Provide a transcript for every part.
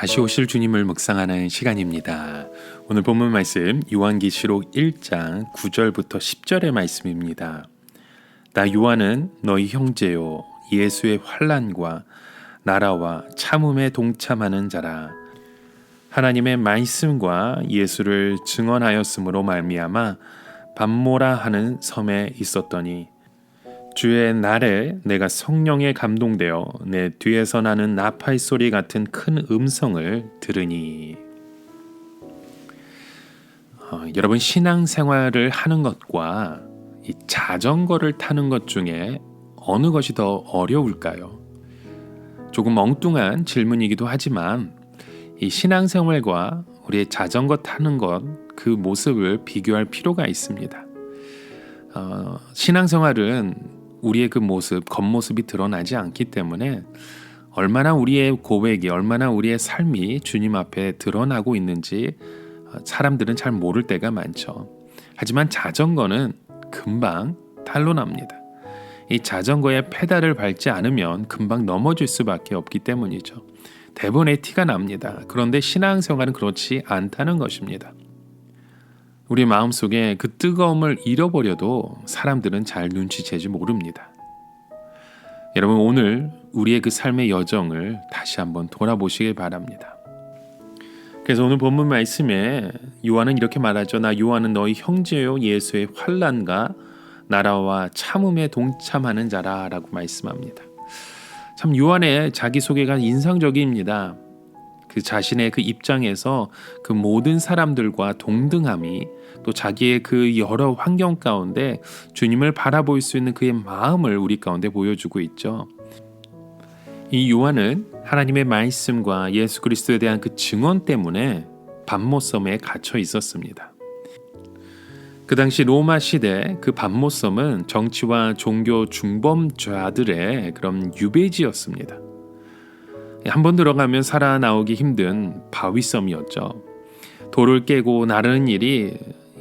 다시 오실 주님을 묵상하는 시간입니다. 오늘 본문 말씀 요한기시록 1장 9절부터 10절의 말씀입니다. 나 요한은 너희 형제요 예수의 환란과 나라와 참음에 동참하는 자라 하나님의 말씀과 예수를 증언하였으므로 말미암아 밤모라 하는 섬에 있었더니 주의 날에 내가 성령에 감동되어 내 뒤에서 나는 나팔 소리 같은 큰 음성을 들으니 어, 여러분 신앙 생활을 하는 것과 이 자전거를 타는 것 중에 어느 것이 더 어려울까요? 조금 엉뚱한 질문이기도 하지만 이 신앙 생활과 우리의 자전거 타는 것 그 모습을 비교할 필요가 있습니다. 어, 신앙 생활은 우리의 그 모습, 겉모습이 드러나지 않기 때문에 얼마나 우리의 고백이, 얼마나 우리의 삶이 주님 앞에 드러나고 있는지 어, 사람들은 잘 모를 때가 많죠. 하지만 자전거는 금방 탄로납니다. 이 자전거에 페달을 밟지 않으면 금방 넘어질 수밖에 없기 때문이죠. 대본에 티가 납니다. 그런데 신앙생활은 그렇지 않다는 것입니다. 우리 마음속에 그 뜨거움을 잃어버려도 사람들은 잘 눈치채지 모릅니다. 여러분 오늘 우리의 그 삶의 여정을 다시 한번 돌아보시길 바랍니다. 그래서 오늘 본문 말씀에 요한은 이렇게 말하죠. 나 요한은 너희 형제요 예수의 환란과 나라와 참음에 동참하는 자라라고 말씀합니다. 참 요한의 자기 소개가 인상적입니다. 그 자신의 그 입장에서 그 모든 사람들과 동등함이 또 자기의 그 여러 환경 가운데 주님을 바라볼 수 있는 그의 마음을 우리 가운데 보여주고 있죠. 이 요한은 하나님의 말씀과 예수 그리스도에 대한 그 증언 때문에 밤모섬에 갇혀 있었습니다. 그 당시 로마 시대 그 밤모섬은 정치와 종교 중범자들의 그런 유배지였습니다. 한 번 들어가면 살아나오기 힘든 바위섬이었죠. 돌을 깨고 나르는 일이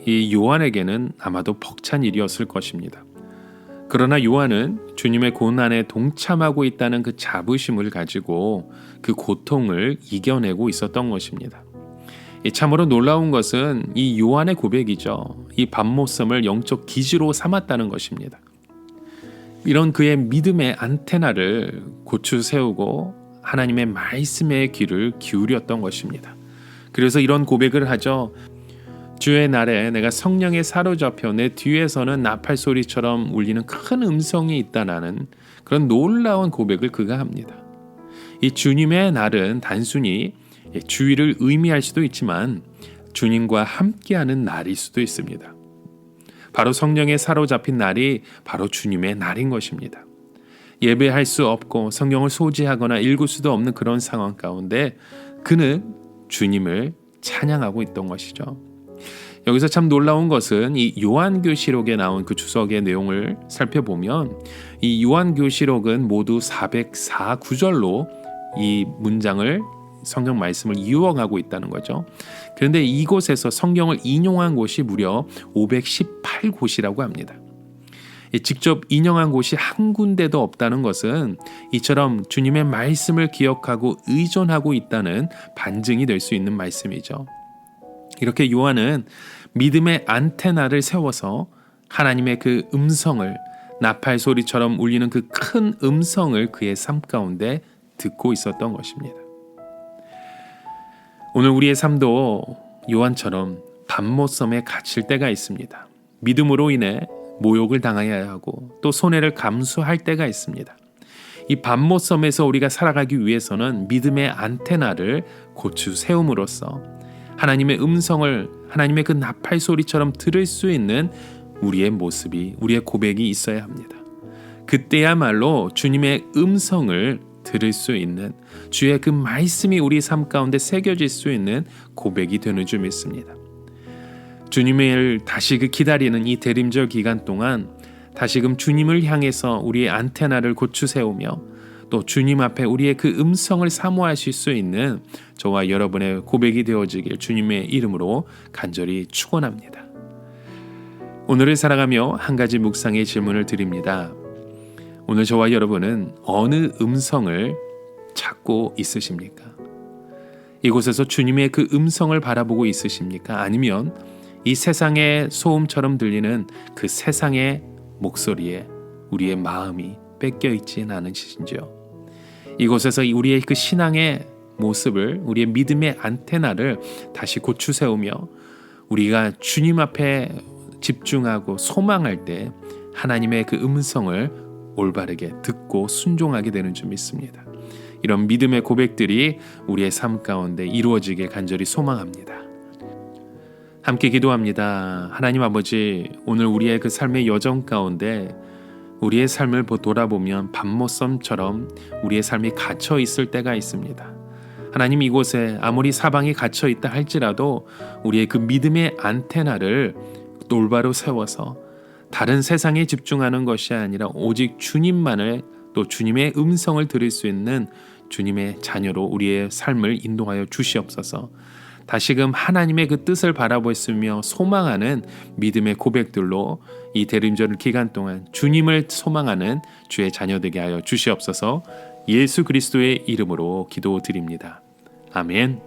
이 요한에게는 아마도 벅찬 일이었을 것입니다. 그러나 요한은 주님의 고난에 동참하고 있다는 그 자부심을 가지고 그 고통을 이겨내고 있었던 것입니다. 참으로 놀라운 것은 이 요한의 고백이죠. 이 밤모섬을 영적 기지로 삼았다는 것입니다. 이런 그의 믿음의 안테나를 고추 세우고 하나님의 말씀의 귀를 기울였던 것입니다. 그래서 이런 고백을 하죠. 주의 날에 내가 성령에 사로잡혀 내 뒤에서는 나팔 소리처럼 울리는 큰 음성이 있다라는 그런 놀라운 고백을 그가 합니다. 이 주님의 날은 단순히 주의를 의미할 수도 있지만 주님과 함께하는 날일 수도 있습니다. 바로 성령에 사로잡힌 날이 바로 주님의 날인 것입니다. 예배할 수 없고 성경을 소지하거나 읽을 수도 없는 그런 상황 가운데 그는 주님을 찬양하고 있던 것이죠. 여기서 참 놀라운 것은 이 요한교시록에 나온 그 주석의 내용을 살펴보면 이 요한교시록은 모두 404구절로 이 문장을 성경 말씀을 이용하고 있다는 거죠. 그런데 이곳에서 성경을 인용한 곳이 무려 518곳이라고 합니다. 직접 인용한 곳이 한 군데도 없다는 것은 이처럼 주님의 말씀을 기억하고 의존하고 있다는 반증이 될 수 있는 말씀이죠. 이렇게 요한은 믿음의 안테나를 세워서 하나님의 그 음성을 나팔 소리처럼 울리는 그 큰 음성을 그의 삶 가운데 듣고 있었던 것입니다. 오늘 우리의 삶도 요한처럼 밤모섬에 갇힐 때가 있습니다. 믿음으로 인해 모욕을 당해야 하고 또 손해를 감수할 때가 있습니다. 이 밤모섬에서 우리가 살아가기 위해서는 믿음의 안테나를 고추 세움으로써 하나님의 음성을 하나님의 그 나팔 소리처럼 들을 수 있는 우리의 모습이 우리의 고백이 있어야 합니다. 그때야말로 주님의 음성을 들을 수 있는 주의 그 말씀이 우리 삶 가운데 새겨질 수 있는 고백이 되는 줄 믿습니다. 주님을 다시 그 기다리는 이 대림절 기간 동안 다시금 주님을 향해서 우리의 안테나를 고추 세우며 또 주님 앞에 우리의 그 음성을 사모하실 수 있는 저와 여러분의 고백이 되어지길 주님의 이름으로 간절히 축원합니다. 오늘을 살아가며 한 가지 묵상의 질문을 드립니다. 오늘 저와 여러분은 어느 음성을 찾고 있으십니까? 이곳에서 주님의 그 음성을 바라보고 있으십니까? 아니면 이 세상의 소음처럼 들리는 그 세상의 목소리에 우리의 마음이 뺏겨 있지는 않으신지요? 이곳에서 우리의 그 신앙의 모습을 우리의 믿음의 안테나를 다시 고추 세우며 우리가 주님 앞에 집중하고 소망할 때 하나님의 그 음성을 올바르게 듣고 순종하게 되는 줄 믿습니다. 이런 믿음의 고백들이 우리의 삶 가운데 이루어지길 간절히 소망합니다. 함께 기도합니다. 하나님 아버지, 오늘 우리의 그 삶의 여정 가운데 우리의 삶을 돌아보면 밤모섬처럼 우리의 삶이 갇혀 있을 때가 있습니다. 하나님 이곳에 아무리 사방이 갇혀 있다 할지라도 우리의 그 믿음의 안테나를 올바로 세워서 다른 세상에 집중하는 것이 아니라 오직 주님만을 또 주님의 음성을 들을 수 있는 주님의 자녀로 우리의 삶을 인도하여 주시옵소서. 다시금 하나님의 그 뜻을 바라보으며 소망하는 믿음의 고백들로 이 대림절 기간 동안 주님을 소망하는 주의 자녀되게 하여 주시옵소서. 예수 그리스도의 이름으로 기도드립니다. 아멘.